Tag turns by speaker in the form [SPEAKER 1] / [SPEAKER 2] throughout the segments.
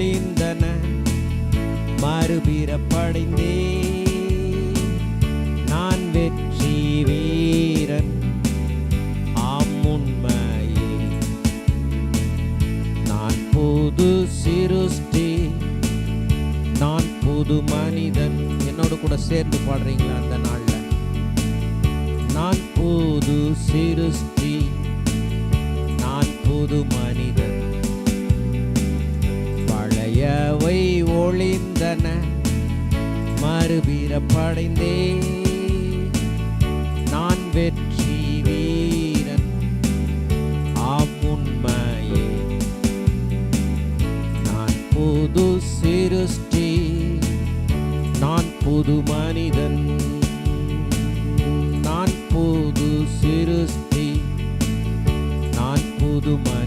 [SPEAKER 1] ஒளிந்தன. மறுபிறப்படைந்தே நான் வெற்றி வீரன். ஆம் உண்மையே. நான் புது சிருஷ்டி. நான் புது மனிதன். என்னோட கூட சேர்ந்து பாடுறீங்களா அந்த நாள்ல? நான் புது சிருஷ்டி. நான் புது அவை ஒளிந்தன. மறுபிறப்படைந்தே நான் வெற்றி வீரன். ஆம் உண்மையே. நான் புது சிருஷ்டி. நான் புது மனிதன். நான் புது சிருஷ்டி. நான் புது மனிதன்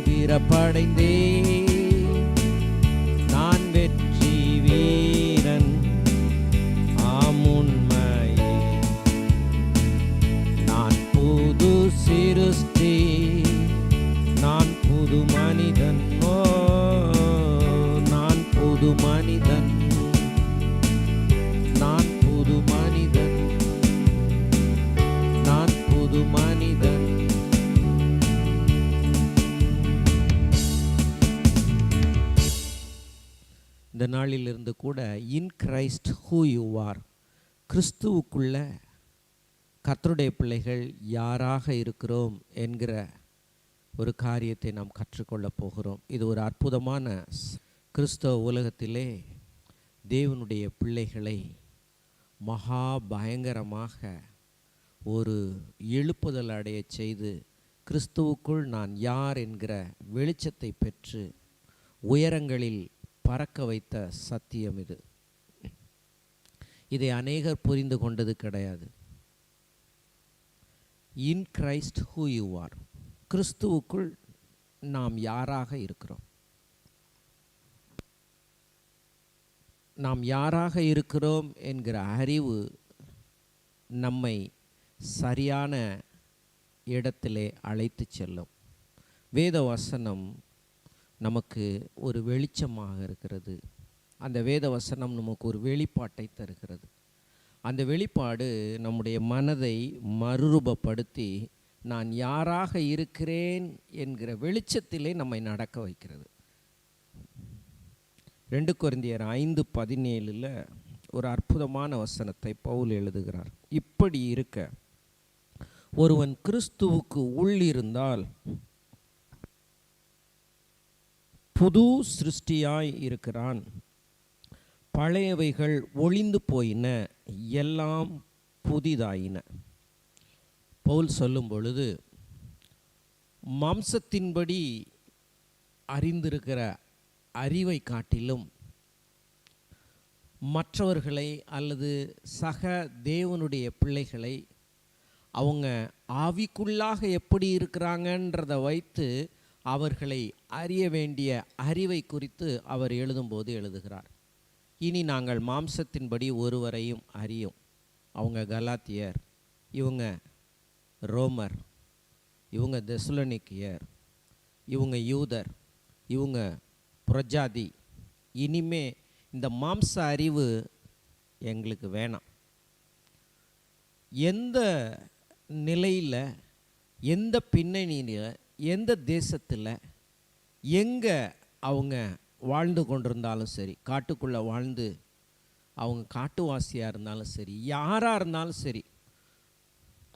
[SPEAKER 1] மறுபிறப்படைந்தே நான் நாளிலிருந்து கூட in Christ who you are கிறிஸ்துவுக்குள்ள கத்தருடைய பிள்ளைகள் யாராக இருக்கிறோம் என்கிற ஒரு காரியத்தை நாம் கற்றுக்கொள்ளப் போகிறோம். இது ஒரு அற்புதமான கிறிஸ்தவ உலகத்திலே தேவனுடைய பிள்ளைகளை மகா பயங்கரமாக ஒரு எழுப்புதல் அடையச் செய்து கிறிஸ்துவுக்குள் நான் யார் என்கிற வெளிச்சத்தை பெற்று உயரங்களில் பறக்க வைத்த சத்தியம் இது. இதை அநேகர் புரிந்து கொண்டது கிடையாது. In Christ who you are கிறிஸ்துவுக்குள் நாம் யாராக இருக்கிறோம்? நாம் யாராக இருக்கிறோம் என்கிற அறிவு நம்மை சரியான இடத்திலே அழைத்து செல்லும். வேத வசனம் நமக்கு ஒரு வெளிச்சமாக இருக்கிறது. அந்த வேத வசனம் நமக்கு ஒரு வெளிப்பாட்டை தருகிறது. அந்த வெளிப்பாடு நம்முடைய மனதை மறுரூபப்படுத்தி நான் யாராக இருக்கிறேன் என்கிற வெளிச்சத்திலே நம்மை நடக்க வைக்கிறது. ரெண்டு குறைந்தியர் ஐந்து பதினேழில் ஒரு அற்புதமான வசனத்தை பவுல் எழுதுகிறார். இப்படி இருக்க ஒருவன் கிறிஸ்துவுக்கு உள்ளிருந்தால் புது சிருஷ்டியாய் இருக்கிறான். பழையவைகள் ஒளிந்து போயின எல்லாம் புதிதாயின. பவுல் சொல்லும் பொழுது மாம்சத்தின்படி அறிந்திருக்கிற அறிவை காட்டிலும் மற்றவர்களை அல்லது சக தேவனுடைய பிள்ளைகளை அவங்க ஆவிக்குள்ளாக எப்படி இருக்கிறாங்கன்றதை வைத்து அவர்களை அறிய வேண்டிய அறிவை குறித்து அவர் எழுதும்போது எழுதுகிறார். இனி நாங்கள் மாம்சத்தின்படி ஒருவரையும் அறியும். அவங்க கலாத்தியர் இவங்க ரோமர் இவங்க தெசுலனிக்கியர் இவங்க யூதர் இவங்க புரஜாதி. இனிமே இந்த மாம்ச அறிவு எங்களுக்கு வேணாம். எந்த நிலையில் எந்த பின்னணியில் எந்த தேசத்தில் எங்கே அவங்க வாழ்ந்து கொண்டிருந்தாலும் சரி காட்டுக்குள்ளே வாழ்ந்து அவங்க காட்டுவாசியாக இருந்தாலும் சரி யாராக இருந்தாலும் சரி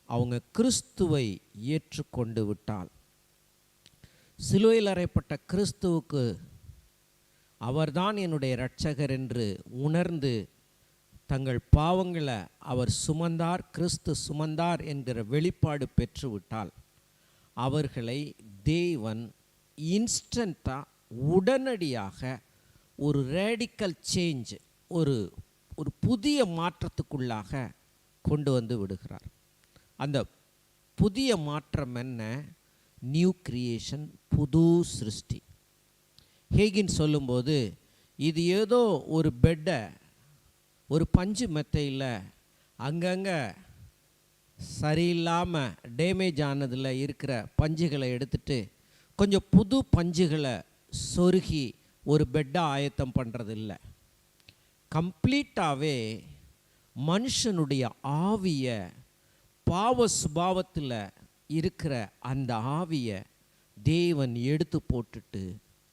[SPEAKER 1] அவங்க கிறிஸ்துவை ஏற்றுக்கொண்டு விட்டால் சிலுவையில் அறையப்பட்ட கிறிஸ்துவுக்கு அவர்தான் என்னுடைய இரட்சகர் என்று உணர்ந்து தங்கள் பாவங்களை அவர் சுமந்தார் கிறிஸ்து சுமந்தார் என்கிற வெளிப்பாடு பெற்றுவிட்டால் அவர்களை தேவன் இன்ஸ்டண்ட்டாக உடனடியாக ஒரு ரேடிக்கல் சேஞ்ச் ஒரு ஒரு புதிய மாற்றத்துக்குள்ளாக கொண்டு வந்து விடுகிறார். அந்த புதிய மாற்றம் என்ன? நியூ கிரியேஷன் புது சிருஷ்டி. ஹேகின் சொல்லும்போது இது ஏதோ ஒரு பெட்டை ஒரு பஞ்சு மெத்தையில் அங்கங்கே சரியில்லாமல் டேமேஜ் ஆனதில் இருக்கிற பஞ்சுகளை எடுத்துட்டு கொஞ்சம் புது பஞ்சுகளை சொருகி ஒரு பெட்டை ஆயத்தம் பண்ணுறது இல்லை கம்ப்ளீட்டாகவே மனுஷனுடைய ஆவியை பாவ சுபாவத்தில் இருக்கிற அந்த ஆவியை தேவன் எடுத்து போட்டுட்டு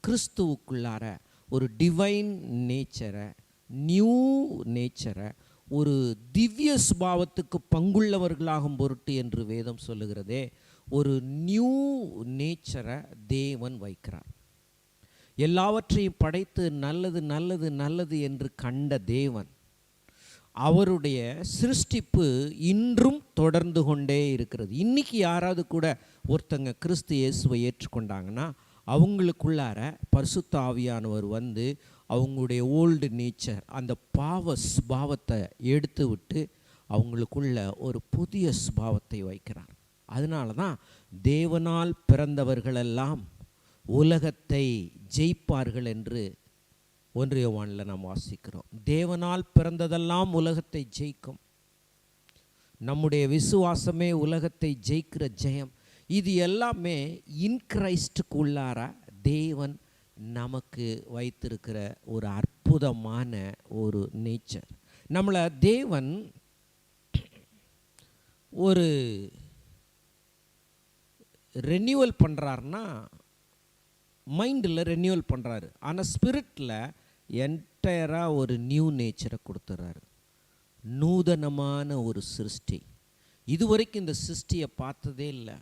[SPEAKER 1] கிறிஸ்துவுக்குள்ளார ஒரு டிவைன் நேச்சரை நியூ நேச்சரை ஒரு திவ்ய சுபாவத்துக்கு பங்குள்ளவர்களாகும் பொருட்டு என்று வேதம் சொல்லுகிறதே ஒரு நியூ நேச்சரை தேவன் வைக்கிறார். எல்லாவற்றையும் படைத்து நல்லது நல்லது நல்லது என்று கண்ட தேவன் அவருடைய சிருஷ்டிப்பு இன்றும் தொடர்ந்து கொண்டே இருக்கிறது. இன்றைக்கி யாராவது கூட ஒருத்தங்க கிறிஸ்து இயேசுவை ஏற்றுக்கொண்டாங்கன்னா அவங்களுக்குள்ளார பரிசுத்த ஆவியானவர் வந்து அவங்களுடைய ஓல்டு நேச்சர் அந்த பாவ சுபாவத்தை எடுத்து விட்டு அவங்களுக்குள்ள ஒரு புதிய சுபாவத்தை வைக்கிறார். அதனால தான் தேவனால் பிறந்தவர்களெல்லாம் உலகத்தை ஜெயிப்பார்கள் என்று ஒன்றிய வானில் நாம் வாசிக்கிறோம். தேவனால் பிறந்ததெல்லாம் உலகத்தை ஜெயிக்கும். நம்முடைய விசுவாசமே உலகத்தை ஜெயிக்கிற ஜெயம். இது எல்லாமே இன்கிரைஸ்டுக்கு உள்ளார? தேவன் நமக்கு வைத்திருக்கிற ஒரு அற்புதமான ஒரு நேச்சர் நம்மளை தேவன் ஒரு ரெனியூவல் பண்ணுறாருன்னா மைண்டில் ரெனியூவல் பண்ணுறாரு ஆனால் ஸ்பிரிட்டில் என்டையராக ஒரு நியூ நேச்சரை கொடுத்துட்றாரு நூதனமான ஒரு சிருஷ்டி. இதுவரைக்கும் இந்த சிருஷ்டியை பார்த்ததே இல்லை.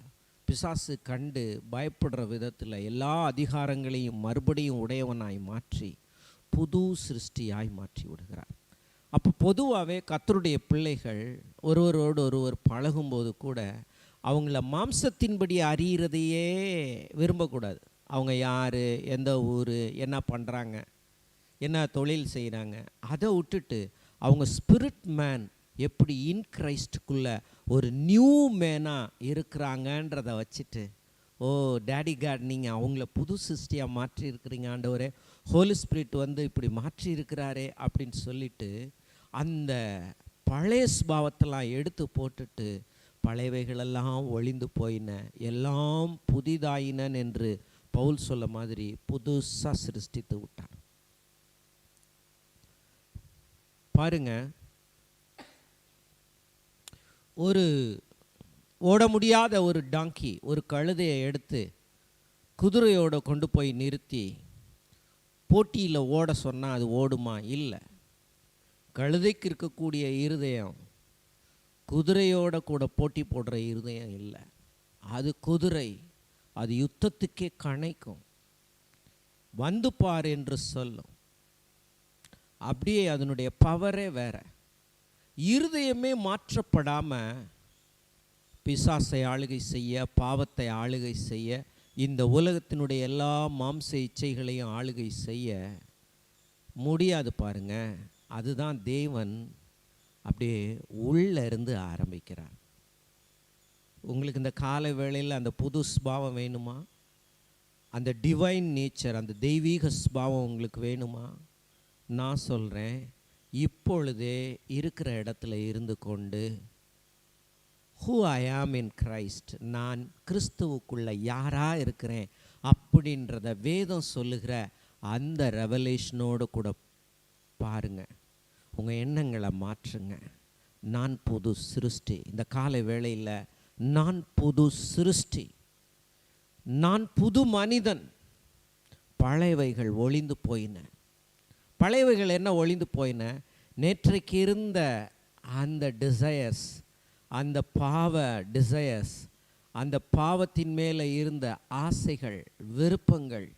[SPEAKER 1] பிசாசு கண்டு பயப்படுற விதத்தில் எல்லா அதிகாரங்களையும் மறுபடியும் உடையவனாய் மாற்றி புது சிருஷ்டியாய் மாற்றி விடுகிறார். அப்போ பொதுவாகவே கத்தருடைய பிள்ளைகள் ஒருவரோடு ஒருவர் பழகும்போது கூட அவங்கள மாம்சத்தின்படி அறியறதையே விரும்பக்கூடாது. அவங்க யார் எந்த ஊர் என்ன பண்ணுறாங்க என்ன தொழில் செய்கிறாங்க அதை விட்டுட்டு அவங்க ஸ்பிரிட் மேன் எப்படி இன்கிரைஸ்டுக்குள்ள ஒரு நியூ மேனாக இருக்கிறாங்கன்றதை வச்சுட்டு ஓ டேடி காட் நீங்கள் அவங்கள புது சிருஷ்டியாக மாற்றி இருக்கிறீங்க ஆண்டவரே. ஹோலி ஸ்பிரிட் வந்து இப்படி மாற்றி இருக்கிறாரே அப்படின்னு சொல்லிட்டு அந்த பழைய ஸ்பாவத்தெல்லாம் எடுத்து போட்டுட்டு பழையவைகளெல்லாம் ஒளிந்து போயின எல்லாம் புதிதாயினன் என்று பவுல் சொல்ல மாதிரி புதுசாக சிருஷ்டித்து விட்டார் பாருங்க ஒரு ஓட முடியாத ஒரு டாங்கி ஒரு கழுதையை எடுத்து குதிரையோடு கொண்டு போய் நிறுத்தி போட்டியில் ஓட சொன்னால் அது ஓடுமா? இல்லை. கழுதைக்கு இருக்கக்கூடிய இருதயம் குதிரையோட கூட போட்டி போடுற இருதயம் இல்லை. அது குதிரை அது யுத்தத்துக்கே கணைக்கும். வந்து பார் என்று சொல்லும். அப்படியே அதனுடைய பவரே வேறு. இருதயமே மாற்றப்படாமல் பிசாசை ஆளுகை செய்ய பாவத்தை ஆளுகை செய்ய இந்த உலகத்தினுடைய எல்லா மாம்ச இச்சைகளையும் ஆளுகை செய்ய முடியாது பாருங்க. அதுதான் தேவன் அப்படியே உள்ளே இருந்து ஆரம்பிக்கிறார். உங்களுக்கு இந்த காலை வேளையில் அந்த புது ஸ்பாவம் வேணுமா? அந்த டிவைன் நேச்சர் அந்த தெய்வீக ஸ்பாவம் உங்களுக்கு வேணுமா? நான் சொல்கிறேன் இப்பொழுதே இருக்கிற இடத்துல இருந்து கொண்டு ஹூ ஐ ஆம் இன் கிரைஸ்ட் நான் கிறிஸ்துவுக்குள்ள யாராக இருக்கிறேன்? அப்படின்றத வேதம் சொல்லுகிற அந்த ரெவலேஷனோடு கூட பாருங்க. உங்கள் எண்ணங்களை மாற்றுங்க. நான் புது சிருஷ்டி. இந்த காலை வேளையில் நான் புது சிருஷ்டி. நான் புது மனிதன். பழையவைகள் ஒளிந்து போயின. பழையவைகள் என்ன ஒளிந்து போயின? நேற்றைக்கு இருந்த அந்த டிசையர்ஸ் அந்த பாவ டிசையர்ஸ் அந்த பாவத்தின் மேலே இருந்த ஆசைகள் விருப்பங்கள்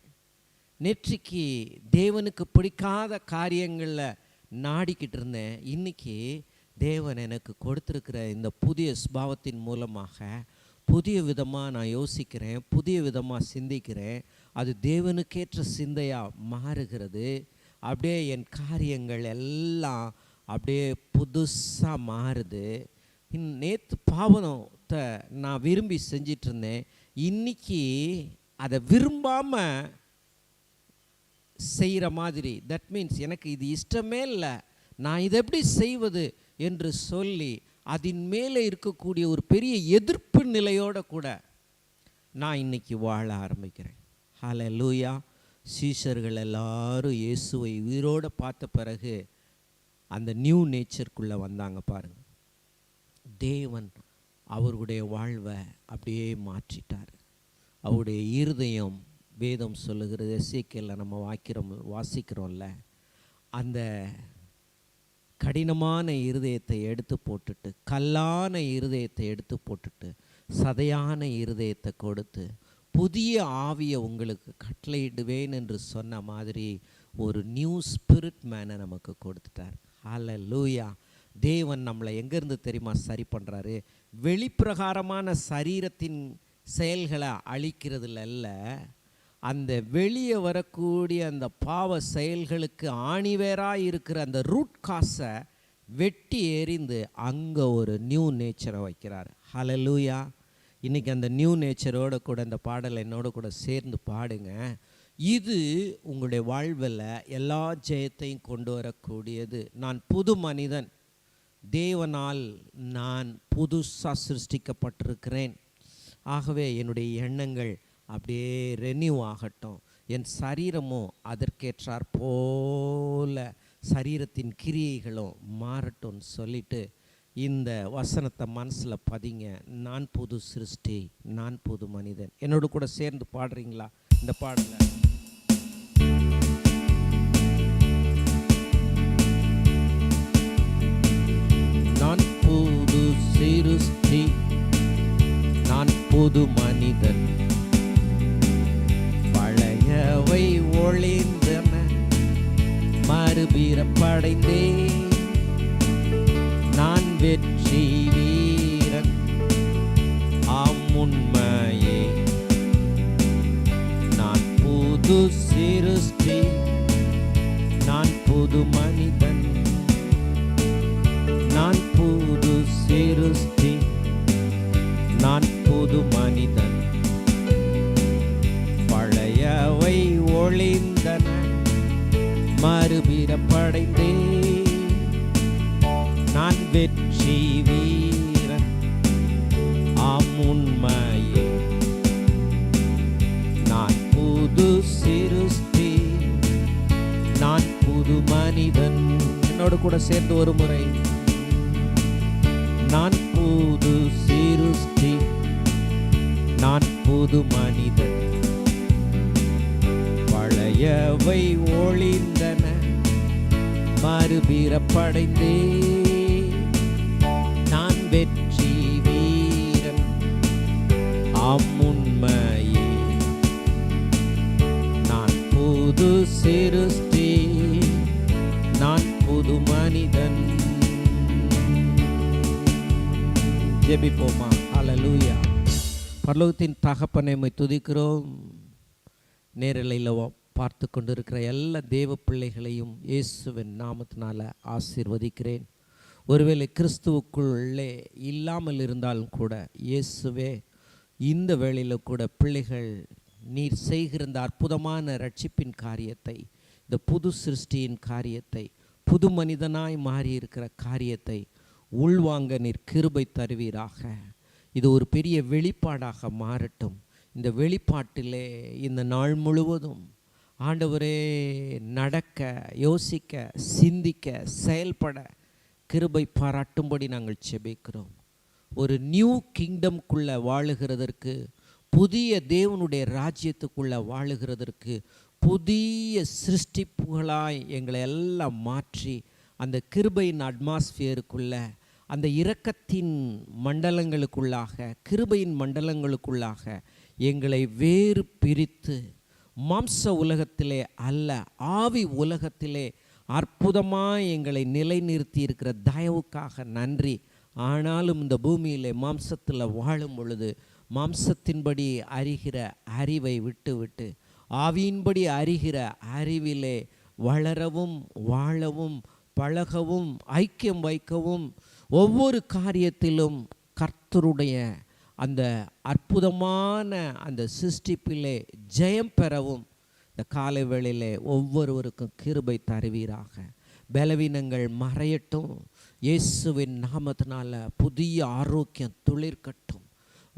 [SPEAKER 1] நேற்றைக்கு தேவனுக்கு பிடிக்காத காரியங்களில் நாடிக்கிட்டு இருந்தேன். இன்னைக்கு தேவன் எனக்கு கொடுத்துருக்கிற இந்த புதிய ஸ்பாவத்தின் மூலமாக புதிய விதமாக நான் யோசிக்கிறேன் புதிய விதமாக சிந்திக்கிறேன். அது தேவனுக்கேற்ற சிந்தையாக மாறுகிறது. அப்படியே என் காரியங்கள் எல்லாம் அப்படியே புதுசாக மாறுது. நேற்று பாவனத்தை நான் விரும்பி செஞ்சிட்ருந்தேன். இருந்தேன் இன்னைக்கு அதை விரும்பாமல் செய்கிற மாதிரி. தட் மீன்ஸ் எனக்கு இது இஷ்டமே இல்லை. நான் இதை எப்படி செய்வது என்று சொல்லி அதன் மேலே இருக்கக்கூடிய ஒரு பெரிய எதிர்ப்பு நிலையோடு கூட நான் இன்னைக்கு வாழ ஆரம்பிக்கிறேன். ஹலோ லூயா சீஷர்கள் எல்லாரும் இயேசுவை உயிரோடு பார்த்த பிறகு அந்த நியூ நேச்சருக்குள்ளே வந்தாங்க பாருங்கள் தேவன் அவர்களுடைய வாழ்வை அப்படியே மாற்றிட்டார். அவருடைய இருதயம் வேதம் சொல்லுகிறது எசேக்கியல்ல நம்ம வாக்கிறோம் வாசிக்கிறோம்ல. அந்த கடினமான இருதயத்தை எடுத்து போட்டுட்டு கல்லான இருதயத்தை எடுத்து போட்டுட்டு சதையான இருதயத்தை கொடுத்து புதிய ஆவியை உங்களுக்கு கட்டளையிடுவேன் என்று சொன்ன மாதிரி ஒரு நியூ ஸ்பிரிட் மேனை நமக்கு கொடுத்துட்டார். ஹalleluya லூயா தேவன் நம்மளை எங்கேருந்து தெரியுமா சரி பண்ணுறாரு வெளிப்பிரகாரமான சரீரத்தின் செயல்களை அழிக்கிறதுல அல்ல அந்த வெளியே வரக்கூடிய அந்த பாவ செயல்களுக்கு ஆணிவேராக இருக்கிற அந்த ரூட் காசை வெட்டி எறிந்து அங்கே ஒரு நியூ நேச்சரை வைக்கிறார். லூயா இன்றைக்கி அந்த நியூ நேச்சரோட கூட அந்த பாடலை என்னோட கூட சேர்ந்து பாடுங்க. இது உங்களுடைய வாழ்வில் எல்லா ஜெயத்தையும் கொண்டு வரக்கூடியது. நான் புது மனிதன். தேவனால் நான் புதுசாக சிருஷ்டிக்கப்பட்டிருக்கிறேன். ஆகவே என்னுடைய எண்ணங்கள் அப்படியே ரெனியூ ஆகட்டும். என் சரீரமும் அதற்கேற்றாற் போல சரீரத்தின் கிரியைகளும் மாறட்டும்னு சொல்லிட்டு இந்த வசனத்தை மனசில் பதிங்க. நான் புது சிருஷ்டி நான் புது மனிதன். என்னோட கூட சேர்ந்து பாடுறீங்களா? இந்த பாடலை. நான் புது சிருஷ்டி நான் புது மனிதன். பழையவை ஒளிந்தன மறுபீரப்படைந்தேன். வெற்றி வீரன் ஆம் உண்மையே. நான் புது சிருஷ்டி நான் புது மனிதன். நான் புது சிருஷ்டி நான் புது மனிதன். பழையவை ஒளிந்தன மறுபிறப்படைந்தே நான் வெற்றி வீரன் ஆம் உண்மையே நான் புது சிருஷ்டி நான் புது மனிதன். என்னோடு கூட சேர்ந்து ஒரு முறை நான் புது சிருஷ்டி நான் புது மனிதன். பழையவை ஒளிந்தன மறுபிறப்படைந்தேன் வெற்றி வீரன் அம்முண்மையே நான் புது சிருஷ்டி. நான் புது மனிதன். ஜெபிப்போமா? அலலூயா பரலோகத்தின் தகப்பனை துதிக்கிறோம். நேரலையில் பார்த்து கொண்டிருக்கிற எல்லா தேவ பிள்ளைகளையும் இயேசுவின் நாமத்தினால ஆசீர்வதிக்கிறேன். ஒருவேளை கிறிஸ்துவுக்குள்ளே இல்லாமல் இருந்தாலும் கூட இயேசுவே இந்த வேளையில் கூட பிள்ளைகள் நீர் செய்கிற இந்த அற்புதமான ரட்சிப்பின் காரியத்தை இந்த புது சிருஷ்டியின் காரியத்தை புது மனிதனாய் மாறி இருக்கிற காரியத்தை உள்வாங்க நீர் கிருபை தருவீராக. இது ஒரு பெரிய வெளிப்பாடாக மாறட்டும். இந்த வெளிப்பாட்டிலே இந்த நாள் முழுவதும் ஆண்டவரே நடக்க யோசிக்க சிந்திக்க செயல்பட கிருபை பாராட்டும்படி நாங்கள் செபிக்கிறோம் ஒரு நியூ கிங்டம்குள்ளே வாழுகிறதற்கு புதிய தேவனுடைய ராஜ்யத்துக்குள்ளே வாழுகிறதற்கு புதிய சிருஷ்டிப்புகளாய் எங்களை எல்லாம் மாற்றி அந்த கிருபையின் அட்மாஸ்ஃபியருக்குள்ளே அந்த இரக்கத்தின் மண்டலங்களுக்குள்ளாக கிருபையின் மண்டலங்களுக்குள்ளாக எங்களை வேறு பிரித்து மாம்ச உலகத்திலே அல்ல ஆவி உலகத்திலே அற்புதமாக எங்களை நிலைநிறுத்தி இருக்கிற தயவுக்காக நன்றி. ஆனாலும் இந்த பூமியில் மாம்சத்தில் வாழும் பொழுது மாம்சத்தின்படி அறிகிற அறிவை விட்டுவிட்டு ஆவியின்படி அறிகிற அறிவிலே வளரவும் வாழவும் பழகவும் ஐக்கியம் வைக்கவும் ஒவ்வொரு காரியத்திலும் கர்த்தருடைய அந்த அற்புதமான அந்த சிருஷ்டிப்பிலே ஜெயம் பெறவும் இந்த காலை வேளையிலே ஒவ்வொருவருக்கும் கிருபை தருவீராக. பலவீனங்கள் மறையட்டும். இயேசுவின் நாமத்தினால புதிய ஆரோக்கியம் துளிர்க்கட்டும்.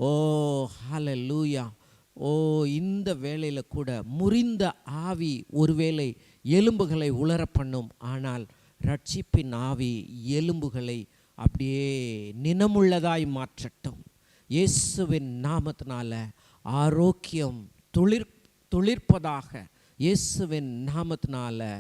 [SPEAKER 1] ஓ ஹல லூயா ஓ இந்த வேளையில் கூட முறிந்த ஆவி ஒருவேளை எலும்புகளை உலர பண்ணும் ஆனால் ரட்சிப்பின் ஆவி எலும்புகளை அப்படியே நினமுள்ளதாய் மாற்றட்டும். இயேசுவின் நாமத்தினால ஆரோக்கியம் துளிர் துளிர்ப்பதாக இயேசுவின் நாமத்தினால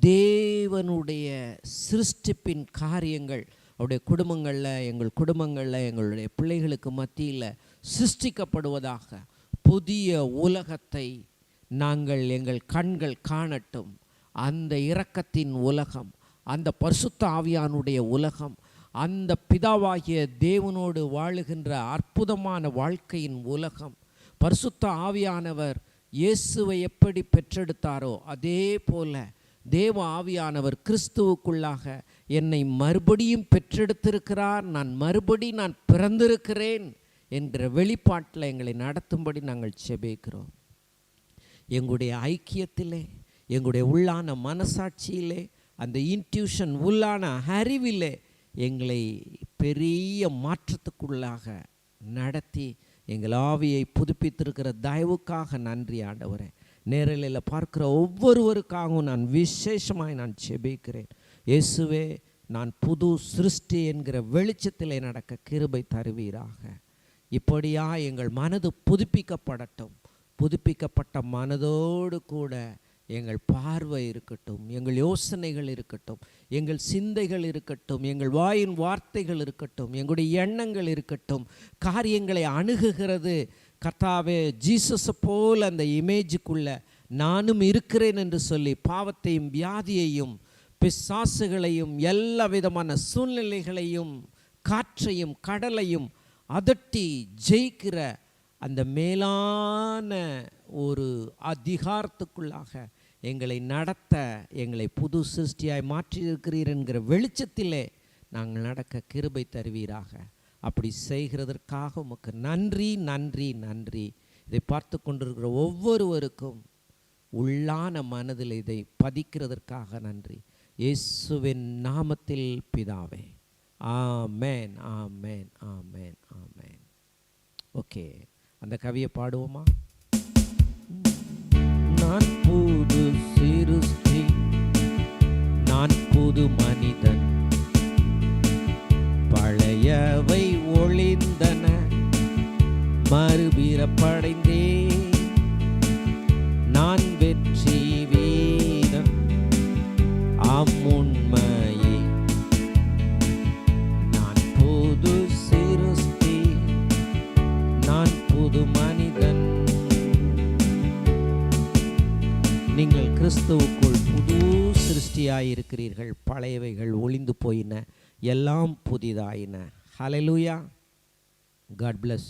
[SPEAKER 1] தேவனுடைய சிருஷ்டிப்பின் காரியங்கள் அவருடைய குடும்பங்களில் எங்கள் குடும்பங்களில் எங்களுடைய பிள்ளைகளுக்கு மத்தியில் சிருஷ்டிக்கப்படுவதாக புதிய உலகத்தை நாங்கள் எங்கள் கண்கள் காணட்டும். அந்த இரக்கத்தின் உலகம் அந்த பரிசுத்த ஆவியானுடைய உலகம் அந்த பிதாவாகிய தேவனோடு வாழுகின்ற அற்புதமான வாழ்க்கையின் உலகம் பரிசுத்த ஆவியானவர் இயேசுவை எப்படி பெற்றெடுத்தாரோ அதே போல தேவ ஆவியானவர் கிறிஸ்துவுக்குள்ளாக என்னை மறுபடியும் பெற்றெடுத்திருக்கிறார். நான் மறுபடி நான் பிறந்திருக்கிறேன் என்ற வெளிப்பாட்டில் எங்களை நடத்தும்படி நாங்கள் செபிக்கிறோம். எங்களுடைய ஐக்கியத்திலே எங்களுடைய உள்ளான மனசாட்சியிலே அந்த இன்ட்யூஷன் உள்ளான அறிவிலே எங்களை பெரிய மாற்றத்துக்குள்ளாக நடத்தி எங்கள் ஆவியை புதுப்பித்திருக்கிற தயவுக்காக நன்றி ஆண்டவரே. நேரலையில் பார்க்குற ஒவ்வொருவருக்காகவும் நான் விசேஷமாய் நான் செபிக்கிறேன் இயேசுவே நான் புது சிருஷ்டி என்கிற வெளிச்சத்திலே நடக்க கிருபை தருவீராக. இப்படியா எங்கள் மனது புதுப்பிக்கப்படட்டும். புதுப்பிக்கப்பட்ட மனதோடு கூட எங்கள் பார்வை இருக்கட்டும் எங்கள் யோசனைகள் இருக்கட்டும் எங்கள் சிந்தைகள் இருக்கட்டும் எங்கள் வாயின் வார்த்தைகள் இருக்கட்டும் எங்களுடைய எண்ணங்கள் இருக்கட்டும் காரியங்களை அணுகுகிறது. கர்த்தாவே ஜீசஸை போல் அந்த இமேஜுக்குள்ள நானும் இருக்கிறேன் என்று சொல்லி பாவத்தையும் வியாதியையும் பிசாசுகளையும் எல்லா விதமான சூழ்நிலைகளையும் காற்றையும் கடலையும் அதட்டி ஜெயிக்கிற அந்த மேலான ஒரு அதிகாரத்துக்குள்ளாக எங்களை நடத்த எங்களை புது சிருஷ்டியாய் மாற்றியிருக்கிறீர் என்கிற வெளிச்சத்திலே நாங்கள் நடக்க கிருபை தருவீராக. அப்படி செய்கிறதற்காக உமக்கு நன்றி நன்றி நன்றி. இதை பார்த்து கொண்டிருக்கிற ஒவ்வொருவருக்கும் உள்ளான மனதில் இதை பதிக்கிறதற்காக நன்றி. இயேசுவின் நாமத்தில் பிதாவே. ஆமேன் ஆமேன் ஆமேன் ஆமேன். ஓகே. அந்த கவியை பாடுவோமா? நான் புது சிருஷ்டி நான் புது மனிதன். இருக்கிறீர்கள் பழையவைகள் ஒளிந்து போயின எல்லாம் புதிதாயின. Hallelujah God plus